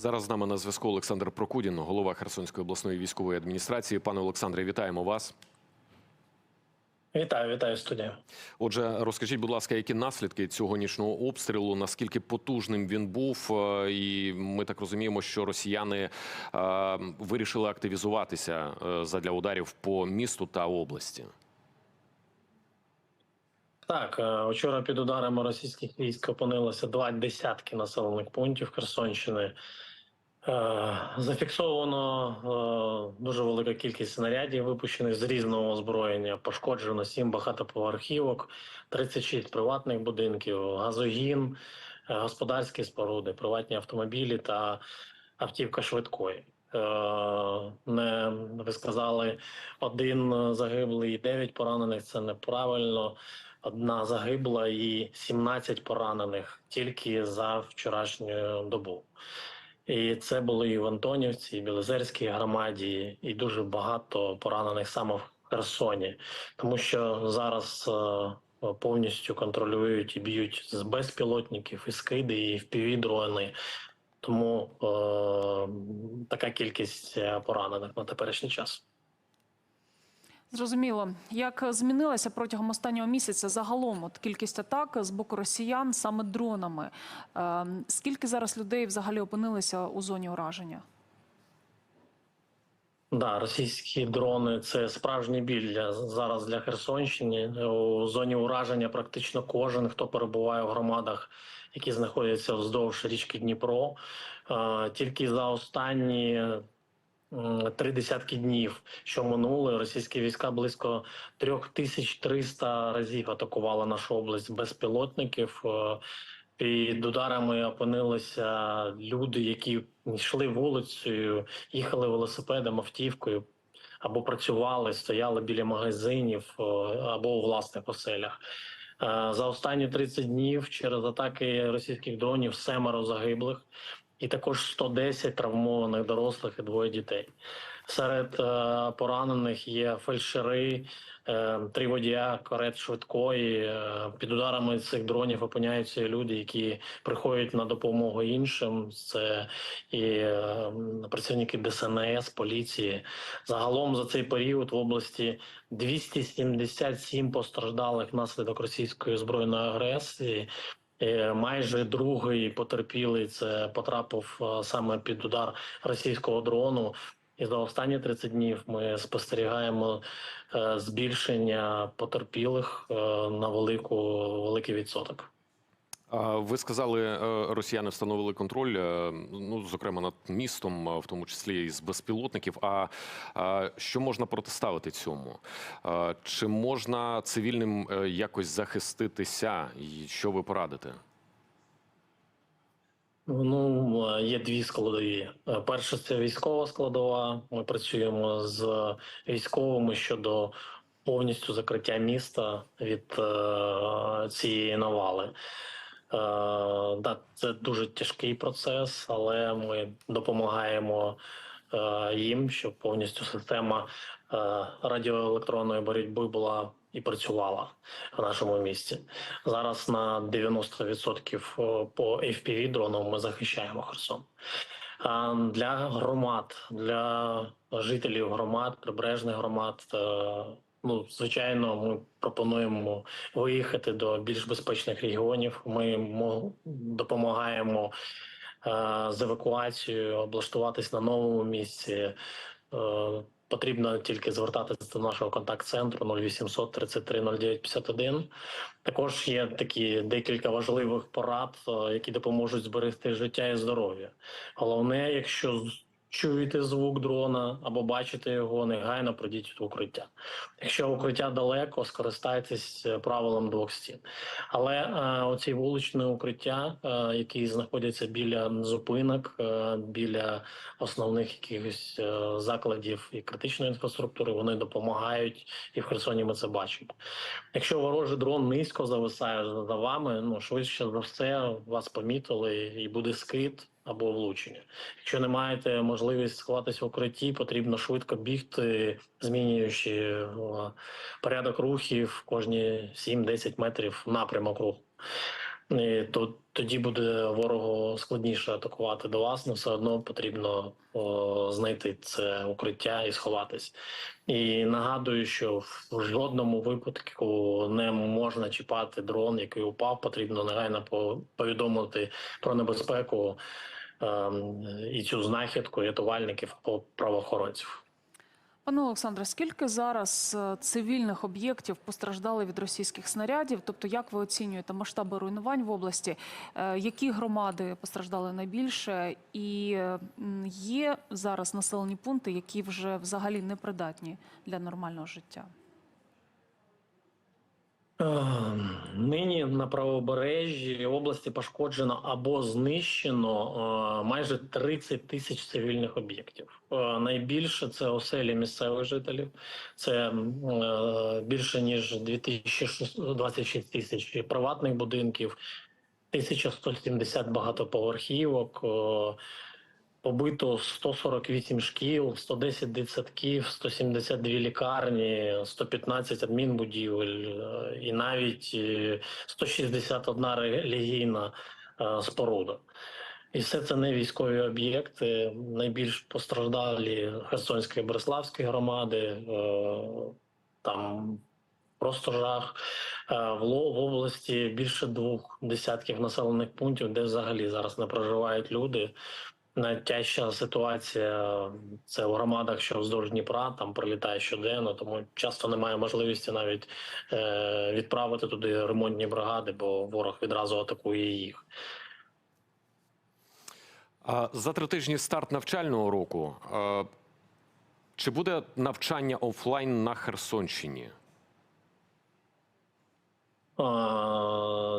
Зараз з нами на зв'язку Олександр Прокудін, голова Херсонської обласної військової адміністрації. Пане Олександре, вітаємо вас. Вітаю, вітаю студія. Отже, розкажіть, будь ласка, які наслідки цього нічного обстрілу? Наскільки потужним він був? Е, І ми так розуміємо, що росіяни е, вирішили активізуватися е, задля ударів по місту та області. Так, вчора під ударами російських військ опинилося два десятки населених пунктів Херсонщини. Е, Зафіксовано е, дуже велика кількість снарядів, випущених з різного озброєння. Пошкоджено 7 багатоповерхівок, 36 приватних будинків, газогін, е, господарські споруди, приватні автомобілі та автівка швидкої. Не ви сказали один загиблий і 9 поранених. Це неправильно. Одна загибла і 17 поранених тільки за вчорашню добу. І це були і в Антонівці, і Білозерській громаді, і дуже багато поранених саме в Херсоні, тому що зараз е, повністю контролюють і б'ють з безпілотників, і скиди, і впівдрони. Тому е, така кількість е, поранених на теперішній час. Зрозуміло, як змінилася протягом останнього місяця загалом от кількість атак з боку росіян саме дронами. Е, скільки зараз людей взагалі опинилися у зоні ураження? Да, російські дрони це справжній біль для зараз для Херсонщини. У зоні ураження практично кожен, хто перебуває в громадах, які знаходяться вздовж річки Дніпро. Е, Тільки за останні три десятки днів, що минули, російські війська близько 3300 разів атакували нашу область безпілотників. Е, Під ударами опинилися люди, які йшли вулицею, їхали велосипедом, автівкою або працювали, стояли біля магазинів е, або у власних оселях. Е, За останні 30 днів через атаки російських дронів семеро загиблих, і також 110 травмованих дорослих і двоє дітей. Серед е, поранених є фельдшери, е, три водія карет швидкої. Е, Під ударами цих дронів опиняються люди, які приходять на допомогу іншим. Це і е, працівники ДСНС, поліції. Загалом за цей період в області 277 постраждалих внаслідок російської збройної агресії. Е, Майже другий потерпілий це потрапив е, саме під удар російського дрону. І за останні 30 днів ми спостерігаємо е, збільшення потерпілих на велику великий відсоток. Ви сказали, е, росіяни встановили контроль, е, ну зокрема над містом, е, в тому числі і з безпілотників. А що можна протиставити цьому? Чи можна цивільним якось захиститися? Що ви порадите? Ну є дві складові. Перше, це військова складова. Ми працюємо з військовими щодо повністю закриття міста від цієї навали. Е, да, це дуже тяжкий процес, але ми допомагаємо е, їм, щоб повністю система е, радіоелектронної боротьби була і працювала в нашому місті. Зараз на 90% по FPV дронам ми захищаємо Херсон. Для громад, для жителів громад, прибережних громад, ну звичайно, ми пропонуємо виїхати до більш безпечних регіонів. Ми мо- допомагаємо е, з евакуацією, облаштуватись на новому місці. Е, Потрібно тільки звертатися до нашого контакт-центру 0800 33 09 51. Також є такі декілька важливих порад, е, які допоможуть зберегти життя і здоров'я. Головне, якщо чуєте звук дрона або бачите його, негайно пройдіть в укриття. Якщо укриття далеко, скористайтесь е, правилом двох стін. Але е, оці вуличні укриття, е, які знаходяться біля зупинок, е, біля основних якихось е, закладів і критичної інфраструктури, вони допомагають, і в Херсоні ми це бачимо. Якщо ворожий дрон низько зависає за вами, ну швидше за все вас помітили і буде скид або влучення. Якщо не маєте можливість сховатися в укритті, потрібно швидко бігти, змінюючи порядок рухів кожні 7-10 метрів напрямок руху. І то тоді буде ворогу складніше атакувати до вас, але все одно потрібно о, знайти це укриття і сховатись. І нагадую, що в жодному випадку не можна чіпати дрон, який упав. Потрібно негайно повідомити про небезпеку і цю знахідку рятувальників або правоохоронців. Пане Олександре, скільки зараз е, цивільних об'єктів постраждали від російських снарядів? Тобто, як ви оцінюєте масштаби руйнувань в області? Е, Які громади постраждали найбільше? І е, є зараз населені пункти, які вже взагалі непридатні для нормального життя? Е, Нині на правобережжі області пошкоджено або знищено е, майже 30 тисяч цивільних об'єктів. Е, Найбільше це оселі місцевих жителів. Це е, більше ніж 2026 тисяч приватних будинків, 1170 багатоповерхівок. Е, Побито 148 шкіл, 110 дитсадків, 172 лікарні, 115 адмінбудівель е, і навіть е, 161 релігійна е, споруда. І все це не військові об'єкти. Найбільш постраждалі Херсонської і Береславської громади. е, Там просто жах. Е, в області більше двох десятків населених пунктів, де взагалі зараз не проживають люди. Найтяжча ситуація це в громадах, що вздовж Дніпра, там прилітає щоденно, тому часто немає можливості навіть е, відправити туди ремонтні бригади, бо ворог відразу атакує їх. За три тижні старт навчального року. е, Чи буде навчання офлайн на Херсонщині?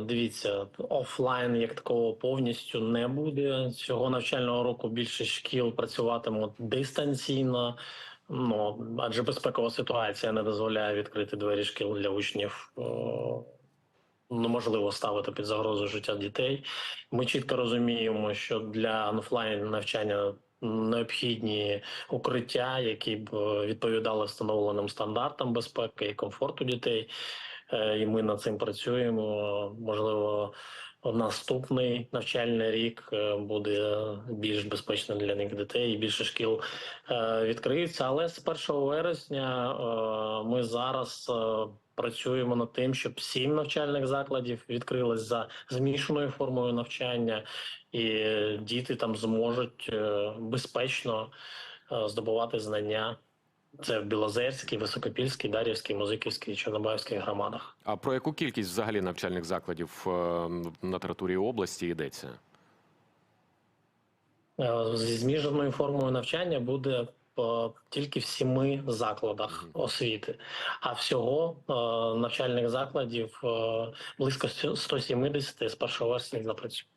Дивіться, офлайн як такого повністю не буде. Цього навчального року більше шкіл працюватимуть дистанційно. Ну адже безпекова ситуація не дозволяє відкрити двері шкіл для учнів. Неможливо ставити під загрозу життя дітей. Ми чітко розуміємо, що для офлайн навчання необхідні укриття, які б е, відповідали встановленим стандартам безпеки і комфорту дітей. Е, і ми над цим працюємо. Можливо, наступний навчальний рік е, буде більш безпечним для них дітей, і більше шкіл е, відкриються. Але з 1 вересня ми зараз працюємо над тим, щоб сім навчальних закладів відкрились за змішаною формою навчання, і діти там зможуть безпечно здобувати знання. Це в Білозерській, Високопільській, Дар'ївській, Музиківській, Чорнобаївській громадах. А про яку кількість взагалі навчальних закладів е, на території області йдеться? Е, Зі зміженою формою навчання буде тільки в сіми закладах освіти, а всього е, навчальних закладів близько 170 з 1 вересня запрацює.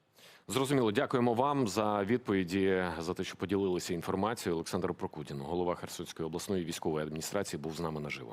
Зрозуміло, дякуємо вам за відповіді за те, що поділилися інформацією. Олександр Прокудін, голова Херсонської обласної військової адміністрації, був з нами наживо.